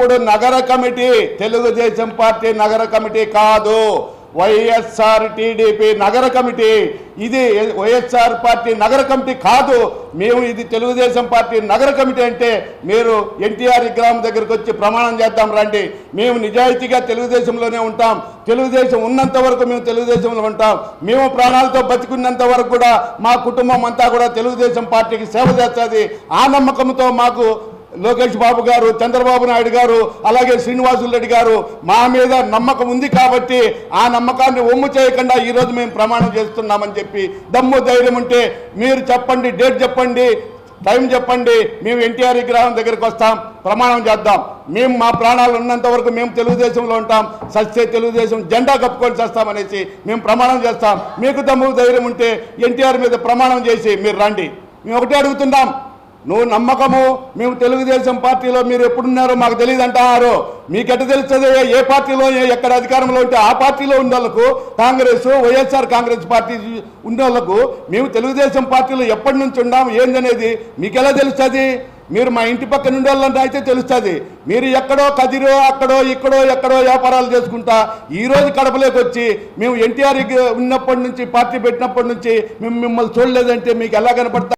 ఇప్పుడు నగర committee Telugu Desam party నగర కమిటీ కాదు. వైఎస్ఆర్ టీడీపీ నగర కమిటీ. ఇది వైఎస్ఆర్ పార్టీ నగర కమిటీ కాదు. మేము ఇది తెలుగుదేశం పార్టీ నగర కమిటీ అంటే మీరు ఎన్టీఆర్ విగ్రహం దగ్గరికి వచ్చి ప్రమాణం చేద్దాం రండి. మేము నిజాయితీగా తెలుగుదేశంలోనే ఉంటాం. తెలుగుదేశం ఉన్నంత వరకు మేము తెలుగుదేశంలో ఉంటాం. మేము ప్రాణాలతో బతికున్నంత వరకు కూడా మా కుటుంబం అంతా కూడా తెలుగుదేశం పార్టీకి సేవ చేస్తుంది. ఆ నమ్మకంతో మాకు లోకేష్ బాబు గారు చంద్రబాబు నాయుడు గారు అలాగే శ్రీనివాసులు రెడ్డి గారు మా మీద నమ్మకం ఉంది కాబట్టి ఆ నమ్మకాన్ని ఒమ్ము చేయకుండా ఈరోజు మేము ప్రమాణం చేస్తున్నామని చెప్పి దమ్ము ధైర్యం ఉంటే మీరు చెప్పండి డేట్ చెప్పండి టైం చెప్పండి మేము ఎన్టీఆర్ విగ్రహం దగ్గరికి వస్తాం ప్రమాణం చేద్దాం. మేము మా ప్రాణాలు ఉన్నంత వరకు మేము తెలుగుదేశంలో ఉంటాం సస్తే తెలుగుదేశం జెండా కప్పుకొని చేస్తామనేసి మేము ప్రమాణం చేస్తాం. మీకు దమ్ము ధైర్యం ఉంటే ఎన్టీఆర్ మీద ప్రమాణం చేసి మీరు రండి. మేము ఒకటే అడుగుతున్నాం నువ్వు నమ్మకము మేము తెలుగుదేశం పార్టీలో మీరు ఎప్పుడున్నారో మాకు తెలియదు అంటారు. మీకెట తెలుస్తుంది? ఏ పార్టీలో ఏ- ఎక్కడ అధికారంలో ఉంటే ఆ పార్టీలో ఉన్న కాంగ్రెస్ వైఎస్ఆర్ కాంగ్రెస్ పార్టీ ఉన్న మేము తెలుగుదేశం పార్టీలో ఎప్పటి నుంచి ఉన్నాం ఏందనేది మీకు ఎలా తెలుస్తుంది? మీరు మా ఇంటి పక్కన ఉండే వాళ్ళంటే అయితే తెలుస్తుంది. మీరు ఎక్కడో కదిరో అక్కడో ఇక్కడో ఎక్కడో వ్యాపారాలు చేసుకుంటా ఈరోజు కడపలోకి వచ్చి మేము ఎన్టీఆర్ ఉన్నప్పటి నుంచి పార్టీ పెట్టినప్పటి నుంచి మేము మిమ్మల్ని చూడలేదంటే మీకు ఎలా కనపడతా